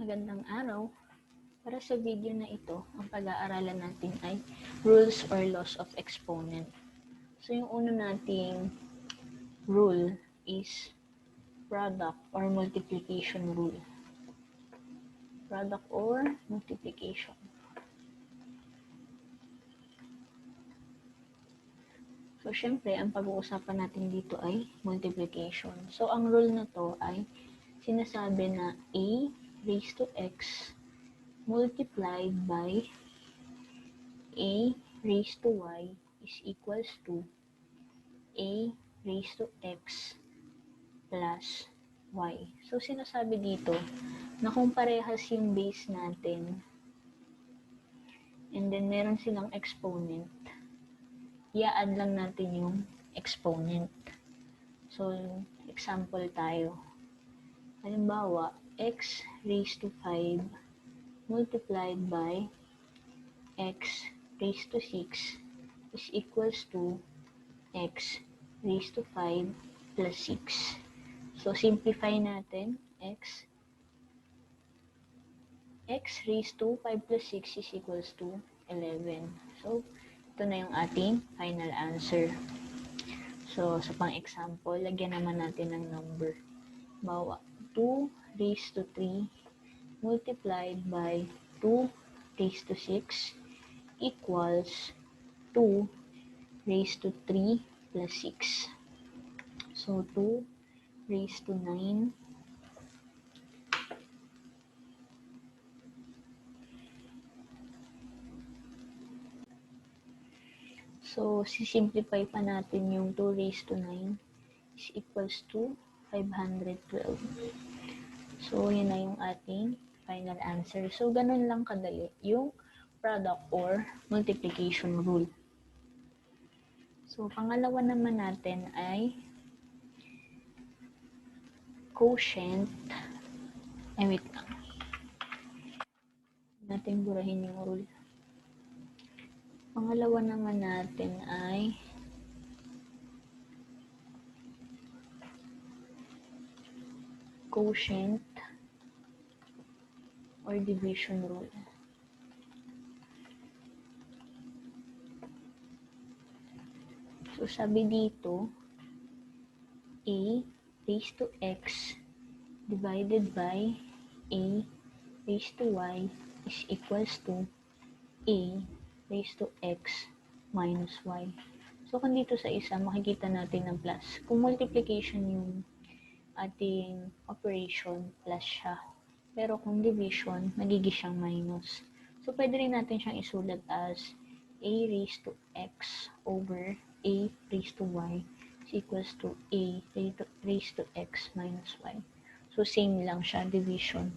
Magandang araw. Para sa video na ito, ang pag-aaralan natin ay rules or laws of exponent. So yung una nating rule is product or multiplication rule. Product or multiplication. So, syempre, ang pag-uusapan natin dito ay multiplication. So, ang rule na to ay sinasabi na a raised to x multiplied by a raised to y is equals to a raised to x plus y. So, sinasabi dito na kung parehas yung base natin and then meron silang exponent, i-add lang natin yung exponent. So, example tayo. Halimbawa, x raised to 5 multiplied by x raised to 6 is equals to x raised to 5 plus 6. So, simplify natin. x x raised to 5 plus 6 is equals to 11. So, ito na yung ating final answer. So, sa pang-example, lagyan naman natin ng number. Bawa, 2 raised to 3 multiplied by 2 raised to 6 equals 2 raised to 3 plus 6. So, 2 raised to 9 So, sisimplify pa natin yung 2 raised to 9 is equals to 512. So, yun na yung ating final answer. So, ganun lang kadali yung product or multiplication rule. So, pangalawa naman natin ay quotient. Ay, wait lang. Natin burahin yung rule. Pangalawa naman natin ay quotient or division rule. So, sabi dito, a raised to x divided by a raised to y is equals to a raised to x minus y. So, kung dito sa isa, makikita natin ng plus. Kung multiplication yung ating operation, plus siya. Pero kung division, magiging siyang minus. So, pwede rin natin siyang isulat as a raised to x over a raised to y is equals to a raised to x minus y. So, same lang siya, division.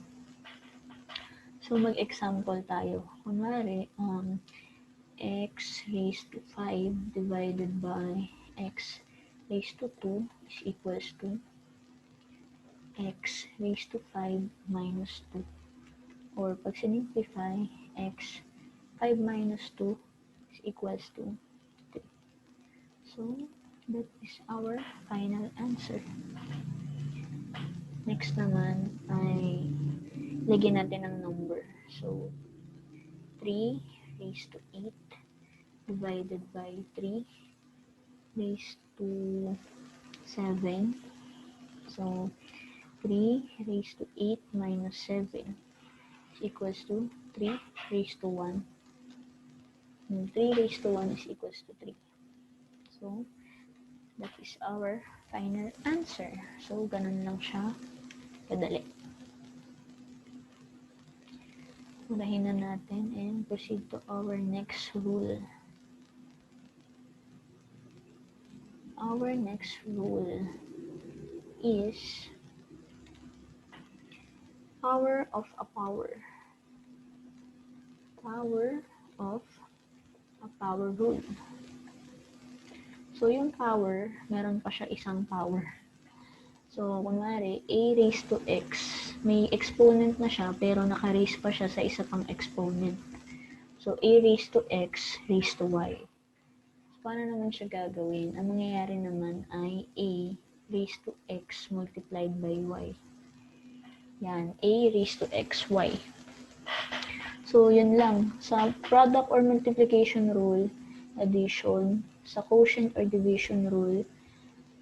So, mag-example tayo. Kunwari, um, x raised to 5 divided by x raised to 2 is equals to x raised to 5 minus 2. Or pag sinimplify, x 5 minus 2 is equals to 3. So, that is our final answer. Next naman ay lagyan natin ng number. So, 3 raised to 8 divided by 3 raised to 7. So, 3 raised to 8 minus 7 is equals to 3 raised to 1. And 3 raised to 1 is equals to 3. So, that is our final answer. So, ganun lang siya kadali. Murahin na natin and proceed to our next rule. Our next rule is power of a power. Power of a power rule. So, yung power, meron pa siya isang power. So, kunwari, a raised to x, may exponent na siya, pero naka-raise pa siya sa isa pang exponent. So, a raised to x raised to y. So, paano naman siya gagawin? Ang mangyayari naman ay a raised to x multiplied by y. Yan, a raised to xy. So, yun lang. Sa product or multiplication rule, addition, sa quotient or division rule,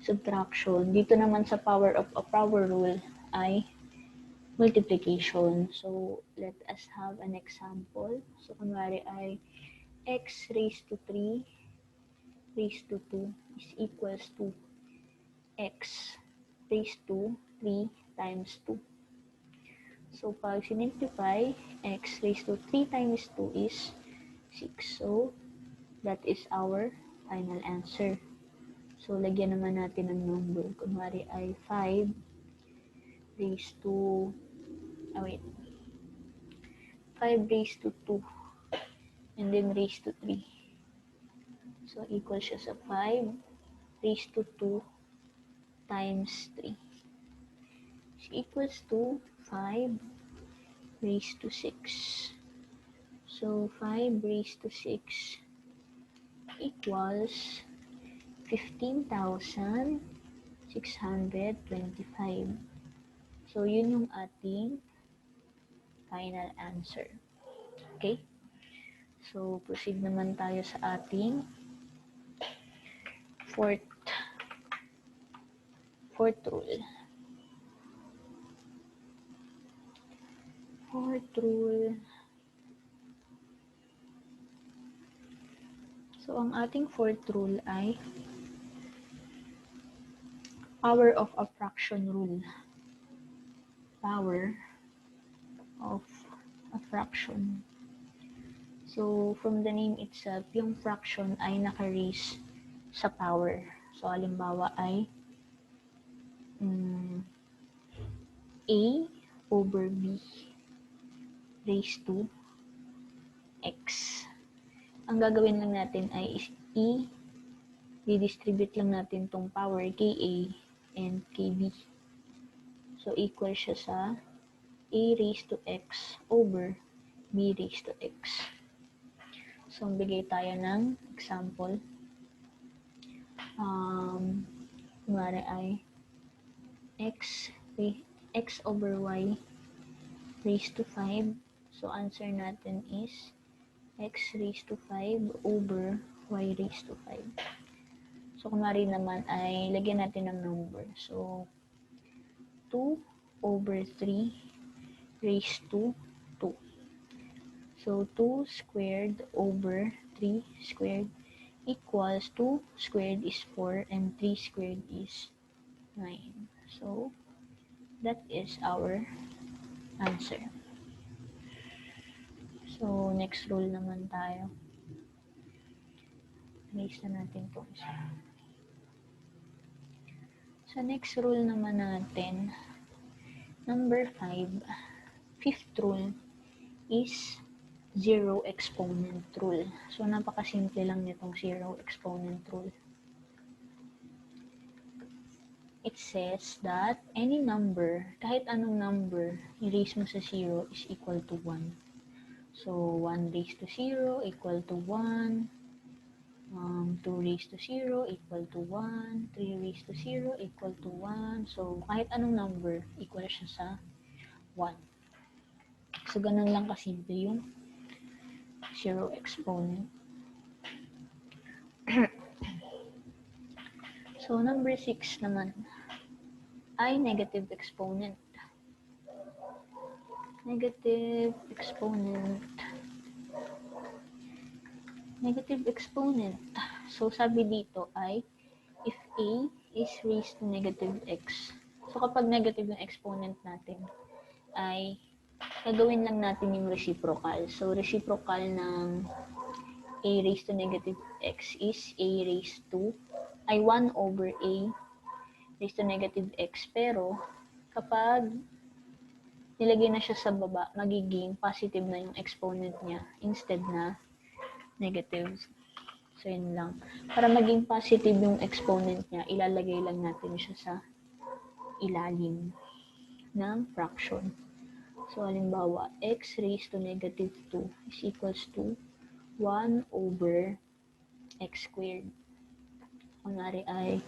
subtraction. Dito naman sa power of a power rule ay multiplication. So, let us have an example. So, kunwari ay x raised to 3 raised to 2 is equals to x raised to 3 times 2. So, pag sinimplify, x raised to 3 times 2 is 6. So, that is our final answer. So, lagyan naman natin ng number. Kunwari ay 5 raised to, ah wait, 5 raised to 2 and then raised to 3. So, equal siya sa 5 raised to 2 times 3 is equals to 5 raised to 6. So, 5 raised to 6 equals 15,625. So, yun yung ating final answer. Okay? So, proceed naman tayo sa ating fourth fourth rule. Fourth rule. So, ang ating fourth rule ay power of a fraction rule. Power of a fraction. So, from the name itself, yung fraction ay naka-raise sa power. So, halimbawa ay mm, A over B raised to X. Ang gagawin lang natin ay i didistribute lang natin tong power KA and KB. So, equal siya sa A raised to X over B raised to X. So, bigay tayo ng example. Um, kumari ay X, X over Y raised to 5. So, answer natin is X raised to 5 over Y raised to 5. So, kumari naman ay lagyan natin ng number. So, 2 over 3 raised to 2. So, 2 squared over 3 squared equals 2 squared is 4 and 3 squared is 9. So, that is our answer. So, next rule naman tayo. Erase na natin ito isa. Sa next rule naman natin, number 5, fifth rule is zero exponent rule. So, napakasimple lang nitong zero exponent rule. It says that any number, kahit anong number, i-raise mo sa zero is equal to 1. So, 1 raised to 0 equal to 1. Um, 2 raised to 0 equal to 1. 3 raised to 0 equal to 1. So, kahit anong number, equal siya sa 1. So, ganun lang kasimple yung zero exponent. so, number 6 naman ay negative exponent. Negative exponent. Negative exponent. So, sabi dito ay if a is raised to negative x. So, kapag negative yung exponent natin, ay gagawin lang natin yung reciprocal. So, reciprocal ng a raised to negative x is a raised to, ay 1 over a raised to negative x. Pero, kapag nilagay na siya sa baba, magiging positive na yung exponent niya instead na negative. So, yun lang. Para maging positive yung exponent niya, ilalagay lang natin siya sa ilalim ng fraction. So, halimbawa, x raised to negative 2 is equals to 1 over x squared. Kunwari ay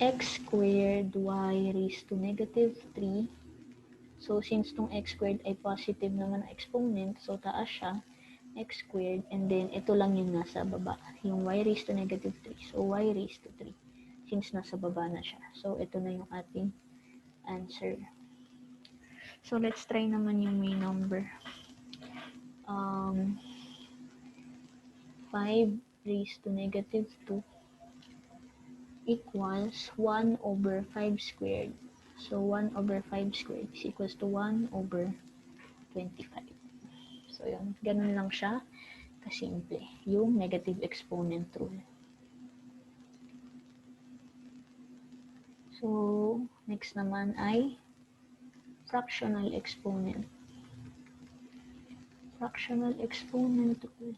x squared y raised to negative 3. So, since tong x squared ay positive naman na exponent, so taas siya, x squared, and then ito lang yung nasa baba, yung y raised to negative 3. So, y raised to 3, since nasa baba na siya. So, ito na yung ating answer. So, let's try naman yung may number. Um, 5 raised to negative 2 equals 1 over 5 squared. So, 1 over 5 squared is equals to 1 over 25. So, yun. Ganun lang siya kasimple. Yung negative exponent rule. So, next naman ay fractional exponent. Fractional exponent rule.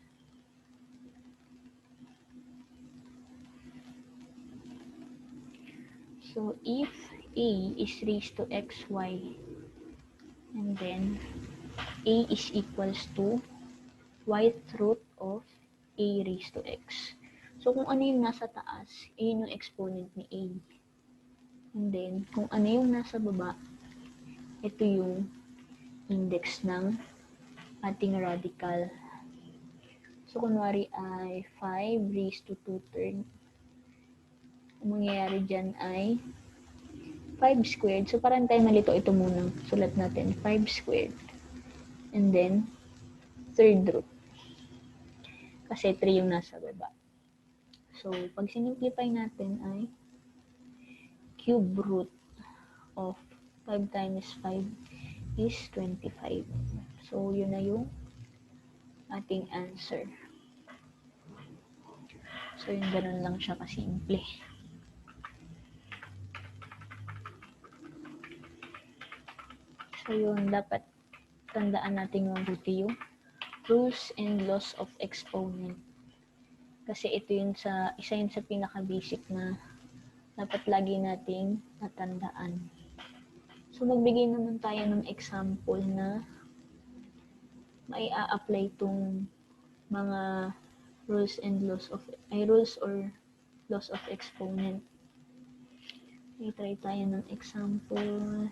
So, if a is raised to xy, and then a is equals to white root of a raised to x. So, kung ano yung nasa taas, yun yung exponent ni a. And then, kung ano yung nasa baba, ito yung index ng ating radical. So, kunwari ay 5 raised to 2 third. Ang mangyayari dyan ay 5 squared. So, parang tayo malito ito muna. Sulat natin, 5 squared. And then, third root. Kasi 3 yung nasa baba. So, pag sinimplify natin ay cube root of 5 times 5 is 25. So, yun na yung ating answer. So, yun ganun lang siya kasimple. So, yun, dapat tandaan natin mabuti yung rules and laws of exponent. Kasi ito yun sa, isa yun sa pinaka-basic na dapat lagi nating natandaan. So, magbigay naman tayo ng example na may a-apply itong mga rules and laws of, ay rules or laws of exponent. Okay, try tayo ng example.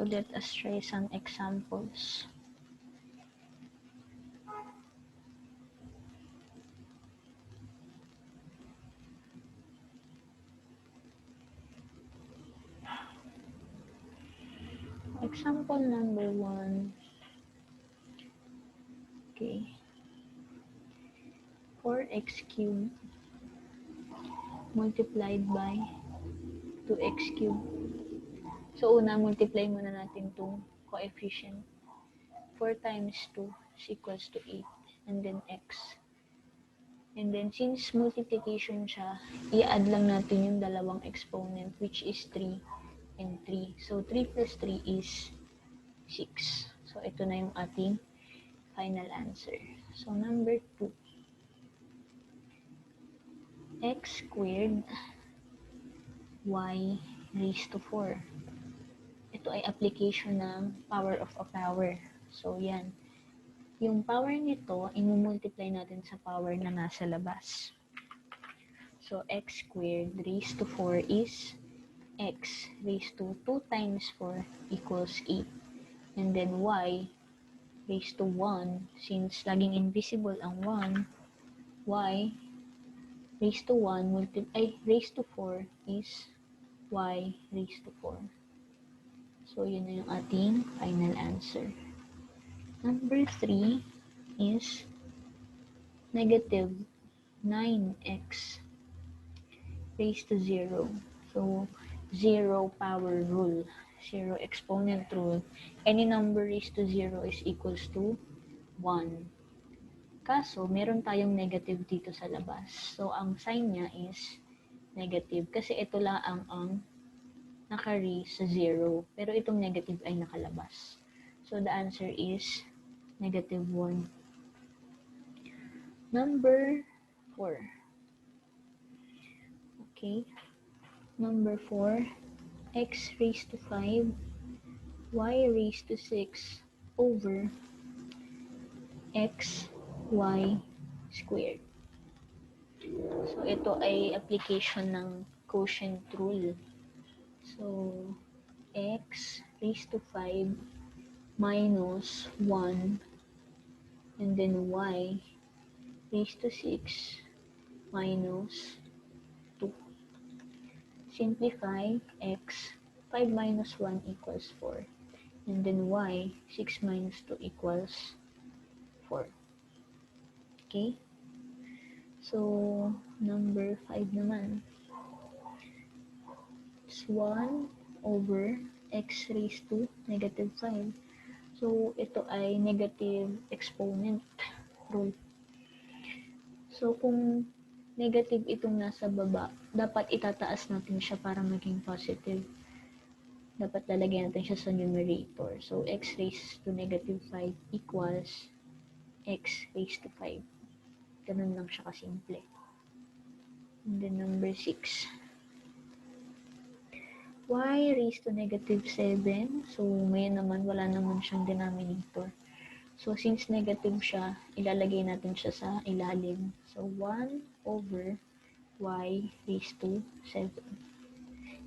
So let us try some examples. Example number one. Okay. 4x cubed multiplied by 2x cubed. So, una, multiply muna natin itong coefficient. 4 times 2 is equals to 8. And then x. And then, since multiplication siya, i-add lang natin yung dalawang exponent, which is 3 and 3. So, 3 plus 3 is 6. So, ito na yung ating final answer. So, number 2. x squared y raised to 4 ito ay application ng power of a power. So, yan. Yung power nito, imumultiply natin sa power na nasa labas. So, x squared raised to 4 is x raised to 2 times 4 equals 8. And then y raised to 1, since laging invisible ang 1, y raised to 1 multi ay raised to 4 is y raised to 4. So, yun na yung ating final answer. Number 3 is negative 9x raised to 0. So, 0 power rule. 0 exponent rule. Any number raised to 0 is equals to 1. Kaso, meron tayong negative dito sa labas. So, ang sign niya is negative. Kasi ito lang ang, ang naka-raise sa 0. Pero itong negative ay nakalabas. So, the answer is negative 1. Number 4. Okay. Number 4. x raised to 5, y raised to 6 over x, y squared. So, ito ay application ng quotient rule. So, x raised to 5 minus 1 and then y raised to 6 minus 2. Simplify x 5 minus 1 equals 4 and then y 6 minus 2 equals 4. Okay? So, number 5 naman. It's 1 over x raised to negative 5. So, ito ay negative exponent rule. So, kung negative itong nasa baba, dapat itataas natin siya para maging positive. Dapat lalagyan natin siya sa numerator. So, x raised to negative 5 equals x raised to 5. Ganun lang siya kasimple. And then number 6. Y raised to negative 7. So, ngayon naman, wala naman siyang denominator. So, since negative siya, ilalagay natin siya sa ilalim. So, 1 over y raised to 7.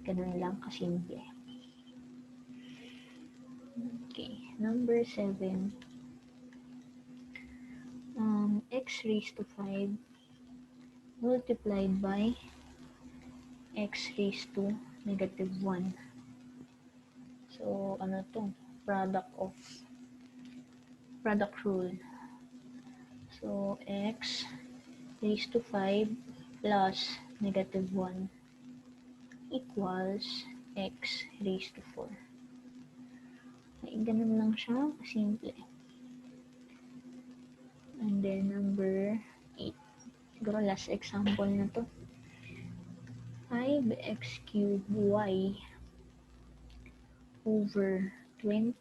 Ganun lang kasimple. Okay, number 7. Um, x raised to 5 multiplied by x raised to negative 1. So, ano to? Product of product rule. So, x raised to 5 plus negative 1 equals x raised to 4. Ay, ganun lang siya. Simple. And then, number 8. Siguro last example na to. 5x cubed y over 20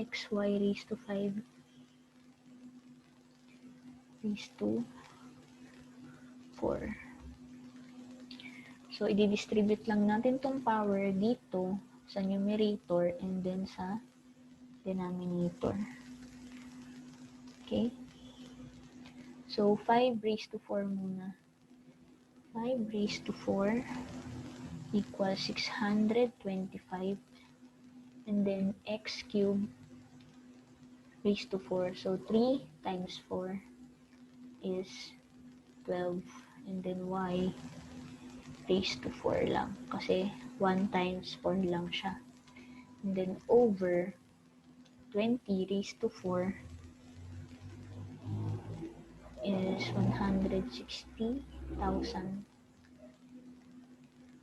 xy raised to 5 raised to 4. So, i-distribute lang natin tong power dito sa numerator and then sa denominator. Okay? So, 5 raised to 4 muna. 5 raised to 4 equals 625. And then, x cubed raised to 4. So, 3 times 4 is 12. And then, y raised to 4 lang. Kasi, 1 times 4 lang siya. And then, over 20 raised to 4 is 160,000.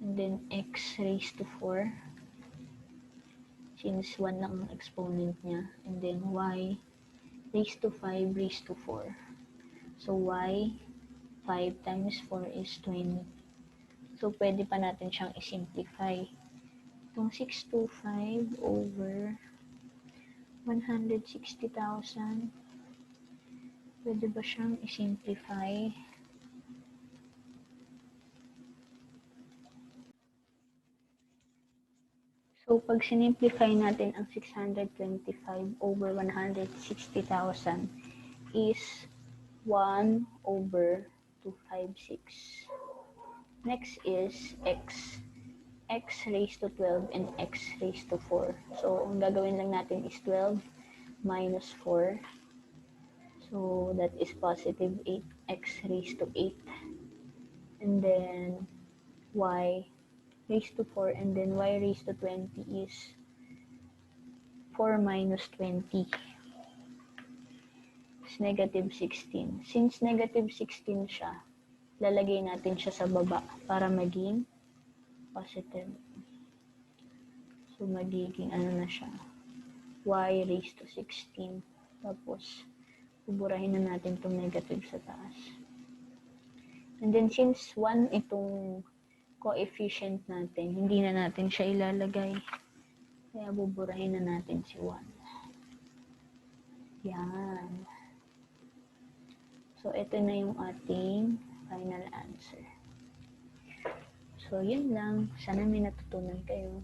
And then x raised to 4 since 1 lang ang exponent niya. And then y raised to 5 raised to 4. So y 5 times 4 is 20. So pwede pa natin siyang i-simplify. Itong 625 over 160,000 pwede ba siyang i-simplify? So, pag sinimplify natin ang 625 over 160,000 is 1 over 256. Next is x. x raised to 12 and x raised to 4. So, ang gagawin lang natin is 12 minus 4. So, that is positive 8x raised to 8. And then, y raised to 4. And then, y raised to 20 is 4 minus 20. It's negative 16. Since negative 16 siya, lalagay natin siya sa baba para maging positive. So, magiging ano na siya, y raised to 16. Tapos, buburahin na natin itong negative sa taas. And then, since 1 itong coefficient natin, hindi na natin siya ilalagay. Kaya buburahin na natin si 1. Yan. So, ito na yung ating final answer. So, yun lang. Sana may natutunan kayo.